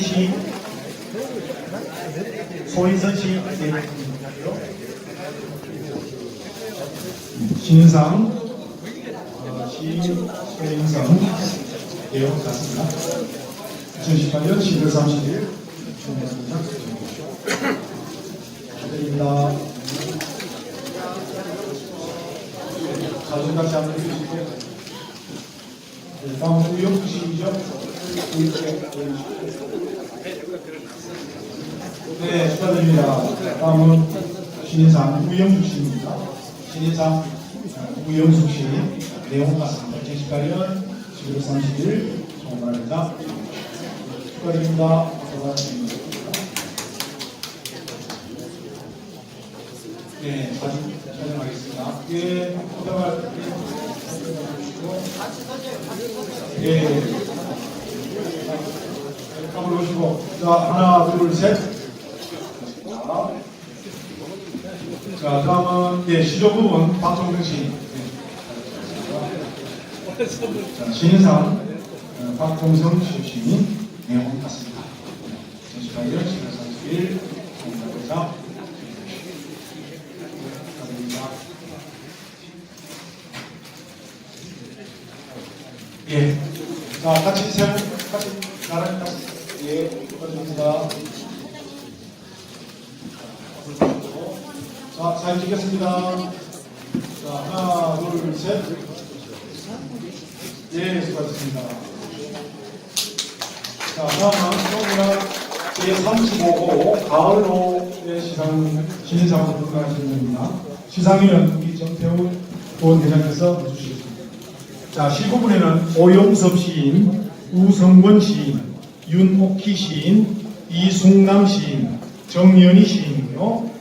시 소인선 시 신상 어, 시 소인선 내용 같습니다. 2018년 11월 30일 중간입니다. 축하드립니다. 한번 해주시고요. 네, 다음 우영 시죠? 네, 축하드립니다. 다음은 신인상 우영숙 씨입니다. 신인상 우영숙 씨 내용 같습니다. 2018년 11월 30일 정말입니다. 축하드립니다. 고맙습니다. 네, 사진 촬영하겠습니다. 예, 포장할 예. 한번 오시고. 자, 하나, 둘, 셋. 자, 다음은, 예, 시조 부분, 박종근 씨. 예. 신인상, 예, 박동성 시조시인, 네, 오늘 같습니다. 전시가일, 11월 31일, 2024. 예. 자, 같이 세 분, 같이, 나랑 같이. 예, 축하드립니다. 자, 사진 찍겠습니다. 자, 하나, 둘, 셋. 예, 수고하셨습니다. 자, 다음은 송이라 제35호 가을호의 시상, 신인상을 등장하시는 분입니다. 시상위는 우리 정태훈 부원회장께서 해주시겠습니다. 자, 19분에는 오용섭 시인, 우성권 시인, 윤옥희 시인, 이승남 시인, 정연희 시인이요.